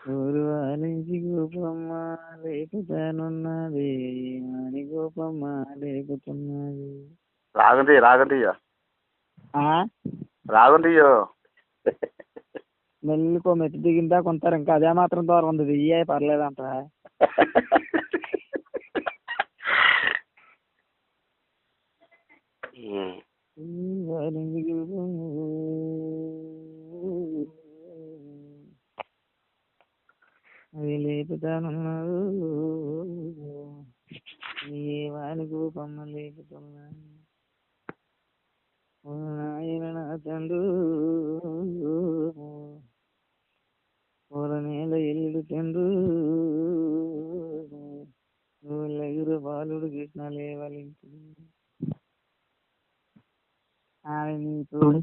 ఊరు వాలించి గోపమ్మ లేపుతానున్నది అని గోపమ్మ లేపుతున్నది రాగండి రాగండి? రాగండి ఇక మెల్లికో మెట్టు దిగిందా కొంటారు ఇంకా అదే మాత్రం దూరం ఉంది ఇయ్యే పర్లేదంట వాలించి గోపమ్మ అది లేపుతానున్నాడు ఏ వాని గోపమ్మ లేపుతున్నాడు ఓ నాయన నా తండ్రు ఓల నేల ఎల్లుడు తండ్రు ఎగురు బాలుడు కృష్ణ లేవలించు ఆయన నీ తోడు